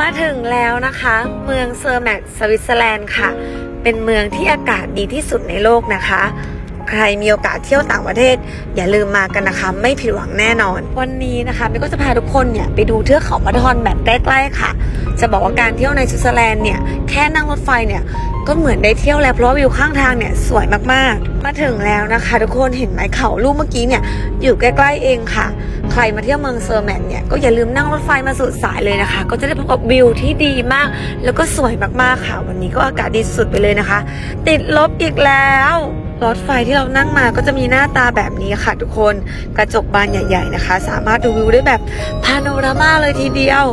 มาถึงแล้วนะคะ เมืองเซอร์แมตสวิตเซอร์แลนด์ค่ะ เป็นเมืองที่อากาศดีที่สุดในโลกนะคะ ใครมีโอกาสเที่ยวต่างประเทศ อย่าลืมมากันนะคะ ไม่ผิดหวังแน่นอน วันนี้นะคะมิก็จะพาทุกคนเนี่ยไปดูเทือกเขามาทอนแบบใกล้ๆค่ะ จะบอกว่าการเที่ยวในสวิตเซอร์แลนด์เนี่ยแค่นั่งรถไฟเนี่ยก็เหมือนได้เที่ยวแล้วเพราะวิวข้างทางเนี่ยสวยมากๆ มาถึงแล้วนะคะ ทุกคนเห็นไหมเขาลูกเมื่อกี้เนี่ยอยู่ใกล้ๆเองค่ะ ใครมาเที่ยวเมืองเซอร์แมนเนี่ยก็อย่าลืมนั่งรถไฟมาสุดสายเลยนะคะ ก็จะได้พบกับวิวที่ดีมาก แล้วก็สวยมากๆค่ะ วันนี้ก็อากาศดีสุดไปเลยนะคะ ติดลบอีกแล้ว รถไฟที่เรานั่งมาก็จะมีหน้าตาแบบนี้ค่ะทุกคนกระจกบานใหญ่ ๆนะคะ สามารถดูวิวได้แบบพาโนรามาเลยทีเดียว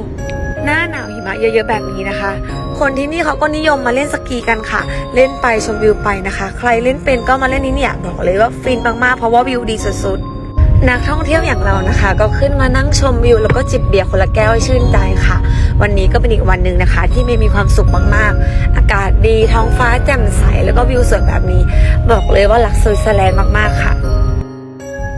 หน้าหนาวหิมะเยอะๆแบบนี้นะคะ คนที่นี่เขาก็นิยมมาเล่นสกีกันค่ะ เล่นไปชมวิวไปนะคะ ใครเล่นเป็นก็มาเล่นนี้เนี่ยบอกเลยว่าฟินมากๆเพราะว่าวิวดีสุดๆ นักท่องเที่ยวอย่างเรานะคะ ก็ขึ้นมานั่งชมวิวแล้วก็จิบเบียร์คนละแก้วให้ชื่นใจค่ะ วันนี้ก็เป็นอีกวันหนึ่งนะคะ ที่เมย์มีความสุขมากๆ อากาศดีท้องฟ้าแจ่มใสแล้วก็วิวสวยแบบนี้ บอกเลยว่ารักสวิตเซอร์แลนด์มากๆค่ะ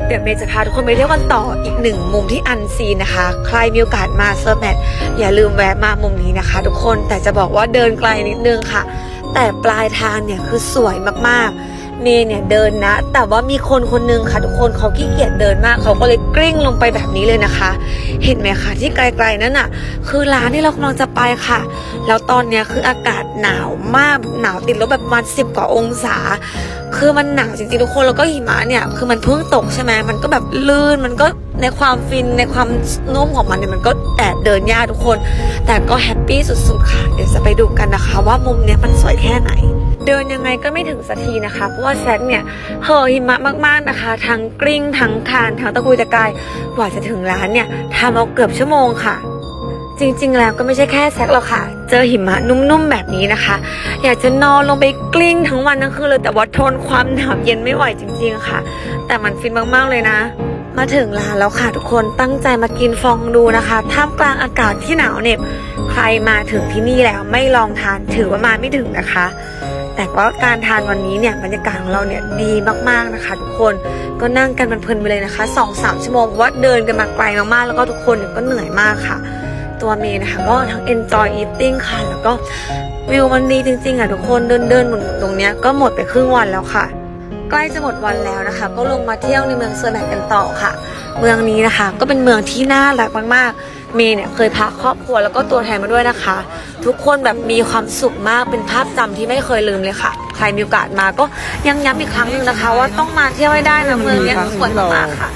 เดี๋ยวเมย์จะพาทุกคนไปเที่ยวกันต่ออีกหนึ่งมุมที่อันซีนนะคะ ใครมีโอกาสมาเซอร์แมทอย่าลืมแวะมามุมนี้นะคะ ทุกคนแต่จะบอกว่าเดินไกลนิดนึงค่ะ แต่ปลายทางเนี่ยคือสวยมากๆ เม่เนี่ยเดินนะ แต่ว่ามีคนคนหนึงค่ะทุกคนเขาขี้เกียจเดินมาก เขาก็เลยกลิ้งลงไปแบบนี้เลยนะคะ เห็นไหมคะที่ไกลๆนั่นน่ะ คือร้านที่เรากำลังจะไปค่ะ แล้วตอนเนี้ยคืออากาศหนาวมากหนาวติดลบแบบประมาณสิบกว่าองศา คือมันหนาวจริงๆทุกคนแล้วก็หิมะเนี่ยคือมันเพิ่งตกใช่ไหมมันก็แบบลื่นมันก็ในความฟินในความนุ่มของมันเนี่ยมันก็แอบเดินยากทุกคน แต่ก็แฮปปี้สุดๆค่ะ เดี๋ยวจะไปดูกันนะคะ ว่ามุมเนี้ยมันสวยแค่ไหน เดินยังไงก็ไม่ถึงสักทีนะคะ เพราะว่าแซกเนี่ยเห่อหิมะมากๆนะคะ ทั้งกลิ้งทั้งคานทั้งตะกุยตะกายกว่าจะถึงร้านเนี่ยทำเอาเกือบชั่วโมงค่ะ จริงๆ แล้วก็ไม่ใช่แค่แซกหรอกค่ะ เจอหิมะนุ่มๆแบบนี้นะคะ อยากจะนอนลงไปกลิ้งทั้งวันทั้งคืนเลยแต่ว่าทนความหนาวเย็นไม่ไหวจริง ๆ ค่ะ แต่มันฟินมากๆเลยนะมาถึงร้านแล้วค่ะทุกคนตั้งใจมากินฟองดูนะคะ ท่ามกลางอากาศที่หนาวเหน็บ ใครมาถึงที่นี่แล้วไม่ลองทานถือว่ามาไม่ถึงนะคะ แต่ว่าการทานวันนี้เนี่ยบรรยากาศของเราเนี่ยดีมากๆนะคะทุกคนก็นั่งกันมันเพลินไปเลยนะคะสองสามชั่วโมงว่าเดินกันมาไกลมากๆ แล้วก็ทุกคนเนี่ยก็เหนื่อยมากค่ะ ตัวเมย์นะคะก็ทั้ง enjoy eating ค่ะ แล้วก็วิวมันดีจริงๆอะทุกคนเดินเดินหมุนตรงเนี้ยก็หมดไปครึ่งวันแล้วค่ะ ใกล้จะหมดวันแล้วนะคะ ก็ลงมาเที่ยวในเมืองเซอร์แมทกันต่อค่ะ เมืองนี้นะคะ ก็เป็นเมืองที่น่ารักมากๆ มีเนี่ยเคยพาครอบครัวแล้วก็ตัวแทนมาด้วยนะคะ ทุกคนแบบมีความสุขมากเป็นภาพจำที่ไม่เคยลืมเลยค่ะ ใครมีโอกาสมาก็ยังย้ำอีกครั้งหนึ่งนะคะ ว่าต้องมาเที่ยวให้ได้นะเมืองเนี้ยสวยมากค่ะ